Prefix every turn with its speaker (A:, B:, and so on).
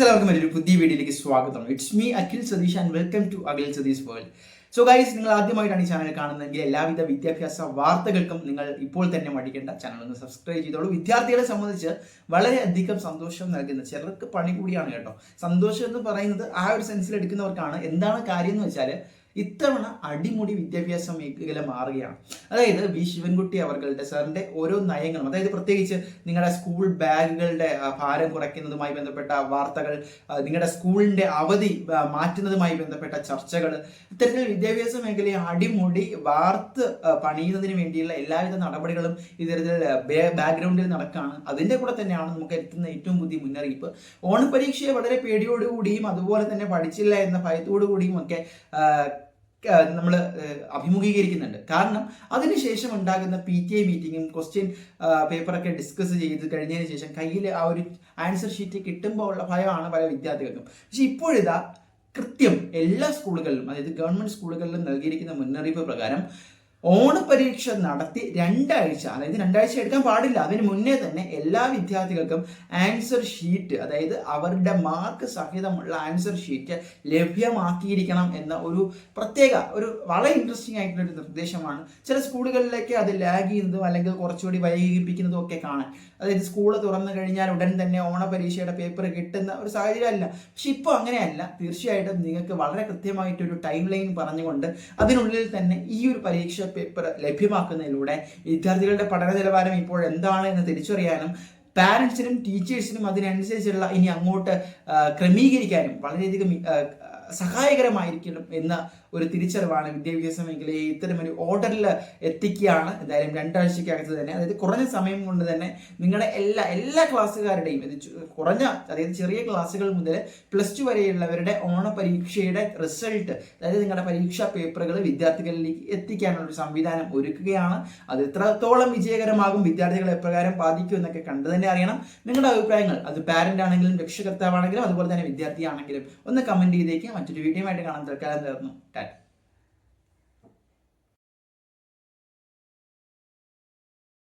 A: Friends എല്ലാവർക്കും ഒരു പുതിയ വീഡിയോയിലേക്ക് സ്വാഗതം. It's me Akhil Satheesh and welcome to Akhil Satheesh world so guys നിങ്ങൾ ആദ്യമായിട്ടാണ് ഈ ചാനൽ കാണുന്നതെങ്കിൽ എല്ലാവിധ വിദ്യാഭ്യാസ വാർത്തകൾക്കും നിങ്ങൾ ഇപ്പോൾ തന്നെ മടിക്കേണ്ട ചാനൽ ഒന്ന് സബ്സ്ക്രൈബ് ചെയ്തോളൂ. വിദ്യാർത്ഥികളെ സംബന്ധിച്ച് വളരെയധികം സന്തോഷം നൽകുന്ന ചിലർക്ക് പണി കൂടിയാണ് കേട്ടോ. സന്തോഷം എന്ന് പറയുന്നത് ആ ഒരു സെൻസിൽ എടുക്കുന്നവർക്കാണ്. എന്താണ് കാര്യം എന്ന് വെച്ചാൽ ഇത്തവണ അടിമുടി വിദ്യാഭ്യാസ മേഖല മാറുകയാണ്. അതായത് വി ശിവൻകുട്ടി അവർകളുടെ സാറിന്റെ ഓരോ നയങ്ങളും അതായത് പ്രത്യേകിച്ച് നിങ്ങളുടെ സ്കൂൾ ബാഗുകളുടെ ഭാരം കുറയ്ക്കുന്നതുമായി ബന്ധപ്പെട്ട വാർത്തകൾ നിങ്ങളുടെ സ്കൂളിന്റെ അവധി മാറ്റുന്നതുമായി ബന്ധപ്പെട്ട ചർച്ചകൾ ഇത്തരത്തിൽ വിദ്യാഭ്യാസ മേഖലയെ അടിമുടി വാർത്ത് പണിയുന്നതിന് വേണ്ടിയുള്ള എല്ലാവിധ നടപടികളും ഇത്തരത്തിൽ ബാക്ക്ഗ്രൗണ്ടിൽ നടക്കുകയാണ് അതിന്റെ കൂടെ തന്നെയാണ് നമുക്ക് എത്തുന്ന ഏറ്റവും പുതിയ മുന്നറിയിപ്പ്. ഓണപരീക്ഷയെ വളരെ പേടിയോടുകൂടിയും അതുപോലെ തന്നെ പഠിച്ചില്ല എന്ന ഭയത്തോടു കൂടിയും ഒക്കെ നമ്മൾ അഭിമുഖീകരിക്കുന്നുണ്ട്. കാരണം അതിനുശേഷം ഉണ്ടാകുന്ന പി ടി ഐ മീറ്റിങ്ങും ക്വസ്റ്റ്യൻ പേപ്പറൊക്കെ ഡിസ്കസ് ചെയ്ത് കഴിഞ്ഞതിന് ശേഷം കയ്യിൽ ആ ഒരു ആൻസർ ഷീറ്റ് കിട്ടുമ്പോൾ ഉള്ള ഭയമാണ് പല വിദ്യാർത്ഥികൾക്കും. പക്ഷെ ഇപ്പോഴിതാ കൃത്യം എല്ലാ സ്കൂളുകളിലും അതായത് ഗവൺമെന്റ് സ്കൂളുകളിലും നൽകിയിരിക്കുന്ന മുന്നറിയിപ്പ് പ്രകാരം ഓണപരീക്ഷ നടത്തി രണ്ടാഴ്ച അതായത് രണ്ടാഴ്ച എടുക്കാൻ പാടില്ല. അതിന് മുന്നേ തന്നെ എല്ലാ വിദ്യാർത്ഥികൾക്കും ആൻസർ ഷീറ്റ് അതായത് അവരുടെ മാർക്ക് സഹിതമുള്ള ആൻസർ ഷീറ്റ് ലഭ്യമാക്കിയിരിക്കണം എന്ന ഒരു പ്രത്യേക ഒരു വളരെ ഇൻട്രസ്റ്റിംഗ് ആയിട്ടുള്ള ഒരു നിർദ്ദേശമാണ്. ചില സ്കൂളുകളിലേക്ക് അത് ലാഗ് ചെയ്യുന്നതും അല്ലെങ്കിൽ കുറച്ചുകൂടി വൈകിപ്പിക്കുന്നതും ഒക്കെ കാണാൻ. അതായത് സ്കൂൾ തുറന്നു കഴിഞ്ഞാൽ ഉടൻ തന്നെ ഓണപരീക്ഷയുടെ പേപ്പർ കിട്ടുന്ന ഒരു സാഹചര്യമല്ല. പക്ഷെ ഇപ്പോൾ അങ്ങനെയല്ല. തീർച്ചയായിട്ടും നിങ്ങൾക്ക് വളരെ കൃത്യമായിട്ടൊരു ടൈം ലൈൻ പറഞ്ഞുകൊണ്ട് അതിനുള്ളിൽ തന്നെ ഈ ഒരു പരീക്ഷ പേപ്പർ ലഭ്യമാക്കുന്നതിലൂടെ വിദ്യാർത്ഥികളുടെ പഠന നിലവാരം ഇപ്പോൾ എന്താണ് എന്ന് തിരിച്ചറിയാനും പാരൻസിനും ടീച്ചേഴ്സിനും അതിനനുസരിച്ചുള്ള ഇനി അങ്ങോട്ട് ക്രമീകരിക്കാനും വളരെയധികം സഹായകരമായിരിക്കണം എന്ന ഒരു തിരിച്ചറിവാണ് വിദ്യാഭ്യാസ മേഖലയെ ഇത്തരമൊരു ഓർഡറിൽ എത്തിക്കുകയാണ്. എന്തായാലും രണ്ടാഴ്ചക്കകത്ത് തന്നെ അതായത് കുറഞ്ഞ സമയം കൊണ്ട് തന്നെ നിങ്ങളുടെ എല്ലാ എല്ലാ ക്ലാസ്സുകാരുടെയും ഇത് കുറഞ്ഞ അതായത് ചെറിയ ക്ലാസ്സുകൾ മുതൽ പ്ലസ് ടു വരെയുള്ളവരുടെ ഓണ പരീക്ഷയുടെ റിസൾട്ട് അതായത് നിങ്ങളുടെ പരീക്ഷാ പേപ്പറുകൾ വിദ്യാർത്ഥികളിലേക്ക് എത്തിക്കാനുള്ള ഒരു സംവിധാനം ഒരുക്കുകയാണ്. അത് എത്രത്തോളം വിജയകരമാകും വിദ്യാർത്ഥികളെ എപ്രകാരം ബാധിക്കും എന്നൊക്കെ കണ്ടു തന്നെ അറിയണം. നിങ്ങളുടെ അഭിപ്രായങ്ങൾ അത് പാരന്റ് ആണെങ്കിലും രക്ഷകർത്താവാണെങ്കിലും അതുപോലെ തന്നെ വിദ്യാർത്ഥിയാണെങ്കിലും ഒന്ന് കമന്റ് ചെയ്തേക്കുക മറ്റൊരു വീഡിയോ ആയിട്ട് കാണാൻ തൽക്കാലം തീർന്നു ടാറ്റ.